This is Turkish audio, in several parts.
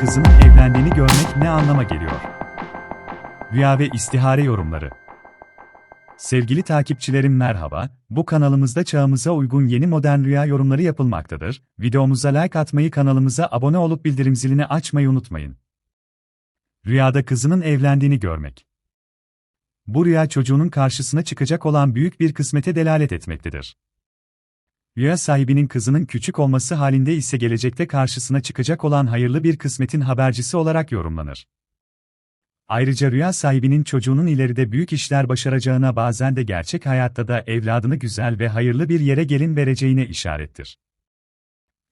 kızının evlendiğini görmek ne anlama geliyor? Rüya ve istihare yorumları. Sevgili takipçilerim merhaba, bu kanalımızda çağımıza uygun yeni modern rüya yorumları yapılmaktadır. Videomuza like atmayı kanalımıza abone olup bildirim zilini açmayı unutmayın. Rüyada kızının evlendiğini görmek. Bu rüya çocuğunun karşısına çıkacak olan büyük bir kısmete delalet etmektedir. Rüya sahibinin kızının küçük olması halinde ise gelecekte karşısına çıkacak olan hayırlı bir kısmetin habercisi olarak yorumlanır. Ayrıca rüya sahibinin çocuğunun ileride büyük işler başaracağına bazen de gerçek hayatta da evladını güzel ve hayırlı bir yere gelin vereceğine işarettir.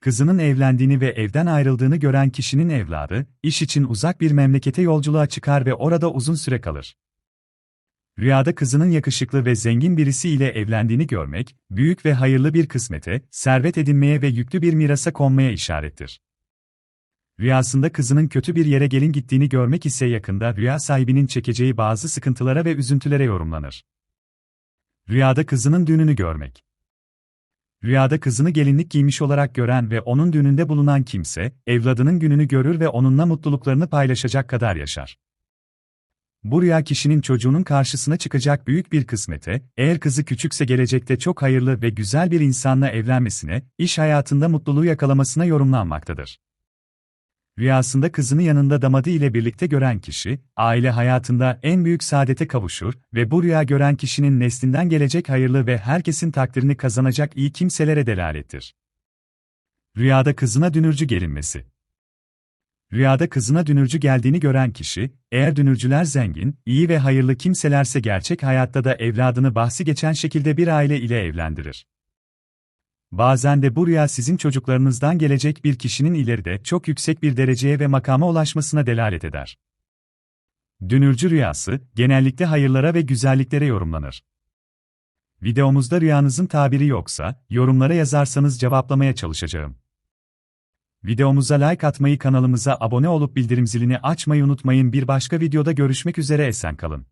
Kızının evlendiğini ve evden ayrıldığını gören kişinin evladı, iş için uzak bir memlekete yolculuğa çıkar ve orada uzun süre kalır. Rüyada kızının yakışıklı ve zengin birisi ile evlendiğini görmek, büyük ve hayırlı bir kısmete, servet edinmeye ve yüklü bir mirasa konmaya işarettir. Rüyasında kızının kötü bir yere gelin gittiğini görmek ise yakında rüya sahibinin çekeceği bazı sıkıntılara ve üzüntülere yorumlanır. Rüyada kızının düğününü görmek. Rüyada kızını gelinlik giymiş olarak gören ve onun düğününde bulunan kimse, evladının gününü görür ve onunla mutluluklarını paylaşacak kadar yaşar. Bu rüya kişinin çocuğunun karşısına çıkacak büyük bir kısmete, eğer kızı küçükse gelecekte çok hayırlı ve güzel bir insanla evlenmesine, iş hayatında mutluluğu yakalamasına yorumlanmaktadır. Rüyasında kızını yanında damadı ile birlikte gören kişi, aile hayatında en büyük saadete kavuşur ve bu rüya gören kişinin neslinden gelecek hayırlı ve herkesin takdirini kazanacak iyi kimselere delalettir. Rüyada kızına dünürcü gelinmesi Rüyada kızına dünürcü geldiğini gören kişi, eğer dünürcüler zengin, iyi ve hayırlı kimselerse gerçek hayatta da evladını bahsi geçen şekilde bir aile ile evlendirir. Bazen de bu rüya sizin çocuklarınızdan gelecek bir kişinin ileride çok yüksek bir dereceye ve makama ulaşmasına delalet eder. Dünürcü rüyası, genellikle hayırlara ve güzelliklere yorumlanır. Videomuzda rüyanızın tabiri yoksa, yorumlara yazarsanız cevaplamaya çalışacağım. Videomuza like atmayı kanalımıza abone olup bildirim zilini açmayı unutmayın bir başka videoda görüşmek üzere esen kalın.